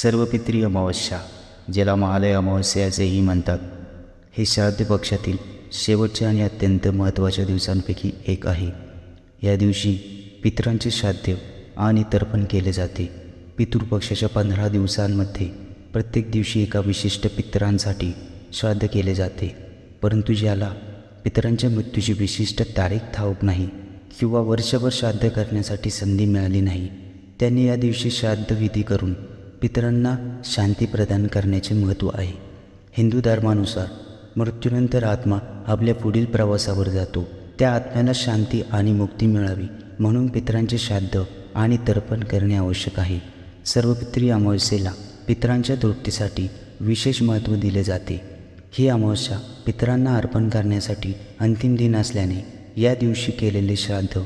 सर्वपित्री अमावस्या ज्याला महालय अमावस्या असेही म्हणतात हे श्राद्ध पक्षातील शेवटच्या आणि अत्यंत महत्त्वाच्या दिवसांपैकी एक आहे या दिवशी पितरांचे श्राद्ध आणि तर्पण केले जाते पितृपक्षाच्या पंधरा दिवसांमध्ये प्रत्येक दिवशी एका विशिष्ट पितरांसाठी श्राद्ध केले जाते परंतु ज्याला पितरांच्या मृत्यूची विशिष्ट तारीख ठाऊक नाही किंवा वर्षभर श्राद्ध करण्यासाठी संधी मिळाली नाही त्यांनी या दिवशी श्राद्ध विधी करून पितरांना शांती प्रदान करण्याचे महत्त्व आहे. हिंदू धर्मानुसार मृत्यूनंतर आत्मा आपल्या पुढील प्रवासावर जातो. त्या आत्म्याला शांती आणि मुक्ती मिळावी म्हणून पितरांचे श्राद्ध आणि तर्पण करणे आवश्यक आहे. सर्व पितरी अमावस्येला पितरांच्या तृप्तीसाठी विशेष महत्त्व दिले जाते. ही अमावस्या पितरांना अर्पण करण्यासाठी अंतिम दिन असल्याने या दिवशी केलेले श्राद्ध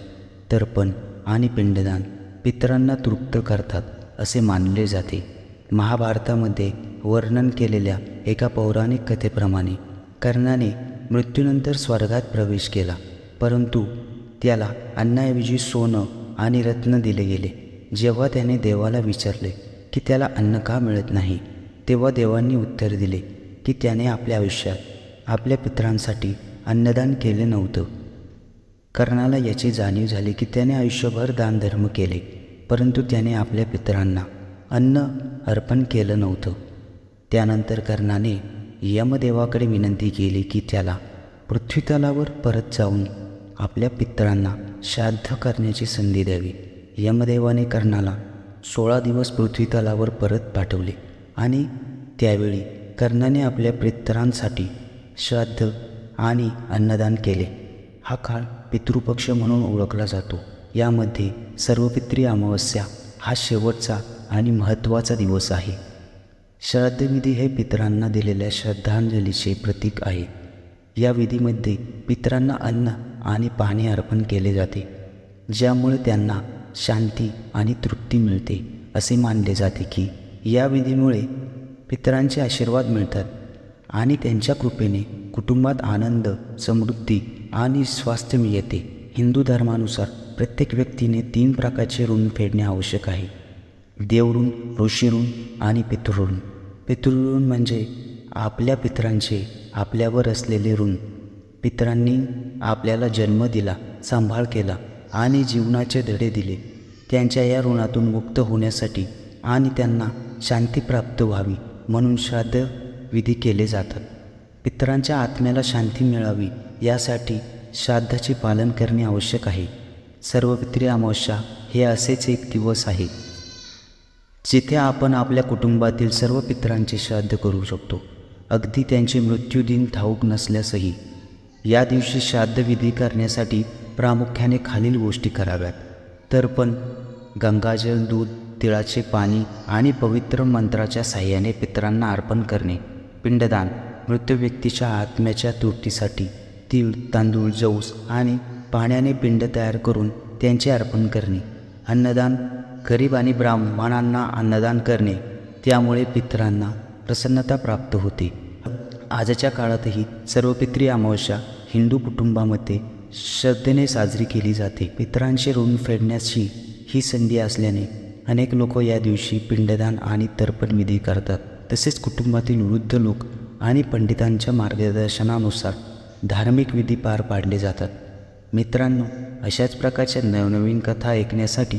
तर्पण आणि पिंडदान पितरांना तृप्त करतात असे मानले जाते. महाभारतामध्ये वर्णन केलेल्या एका पौराणिक कथेप्रमाणे कर्णाने मृत्यूनंतर स्वर्गात प्रवेश केला परंतु त्याला अन्नाऐवजी सोनं आणि रत्न दिले गेले. जेव्हा त्याने देवाला विचारले की त्याला अन्न का मिळत नाही तेव्हा देवांनी उत्तर दिले की त्याने आपल्या आयुष्यात आपल्या पितरांसाठी अन्नदान केले नव्हतं. कर्णाला याची जाणीव झाली की त्याने आयुष्यभर दानधर्म केले परंतु त्याने आपल्या पितरांना अन्न अर्पण केलं नव्हतं. त्यानंतर कर्णाने यमदेवाकडे विनंती केली की त्याला पृथ्वीतलावर परत जाऊन आपल्या पितळांना श्राद्ध करण्याची संधी द्यावी. यमदेवाने कर्णाला सोळा दिवस पृथ्वीतलावर परत पाठवले आणि त्यावेळी कर्णाने आपल्या पितरांसाठी श्राद्ध आणि अन्नदान केले. हा काळ पितृपक्ष म्हणून ओळखला जातो. यामध्ये सर्वपित्री अमावस्या हा शेवटचा आणि महत्त्वाचा दिवस आहे. श्राद्धविधी हे पितरांना दिलेल्या श्रद्धांजलीचे प्रतीक आहे. या विधीमध्ये पितरांना अन्न आणि पाणी अर्पण केले जाते ज्यामुळे त्यांना शांती आणि तृप्ती मिळते असे मानले जाते की या विधीमुळे पितरांचे आशीर्वाद मिळतात आणि त्यांच्या कृपेने कुटुंबात आनंद समृद्धी आणि स्वास्थ्य मिळते. हिंदू धर्मानुसार प्रत्येक व्यक्तीने तीन प्रकारचे ऋण फेडणे आवश्यक आहे. देवऋण ऋषीऋण आणि पितृऋण पितृऋण म्हणजे आपल्या पितरांचे आपल्यावर असलेले ऋण. पितरांनी आपल्याला जन्म दिला सांभाळ केला आणि जीवनाचे धडे दिले. त्यांच्या या ऋणातून मुक्त होण्यासाठी आणि त्यांना शांती प्राप्त व्हावी म्हणून श्राद्ध विधी केले जातात. पितरांच्या आत्म्याला शांती मिळावी यासाठी श्राद्धाचे पालन करणे आवश्यक आहे. सर्व पित्री अमावस्या हे असेच एक दिवस आहे. जिथे आपण आपल्या कुटुंबातील सर्व पितरांचे श्राद्ध करू शकतो अगदी त्यांचे मृत्यूदिन ठाऊक नसल्यासही या दिवशी श्राद्धविधी करण्यासाठी प्रामुख्याने खालील गोष्टी कराव्यात. तर्पण गंगाजल दूध तिळाचे पाणी आणि पवित्र मंत्राच्या साह्याने पितरांना अर्पण करणे पिंडदान मृत व्यक्तीच्या आत्म्याच्या तृप्तीसाठी तीळ तांदूळ जऊस आणि पाण्याने पिंड तयार करून त्यांचे अर्पण करणे अन्नदान गरीब आणि ब्राह्मणांना अन्नदान करणे त्यामुळे पितरांना प्रसन्नता प्राप्त होते. आजच्या काळातही सर्व पित्री अमावस्या हिंदू कुटुंबामध्ये श्रद्धेने साजरी केली जाते. पितरांचे ऋण फेडण्याची ही संधी असल्याने अनेक लोक या दिवशी पिंडदान आणि तर्पण विधी करतात. तसेच कुटुंबातील वृद्ध लोक आणि पंडितांच्या मार्गदर्शनानुसार धार्मिक विधी पार पाडले जातात. मित्रांनो अशाच प्रकारच्या नवनवीन कथा ऐकण्यासाठी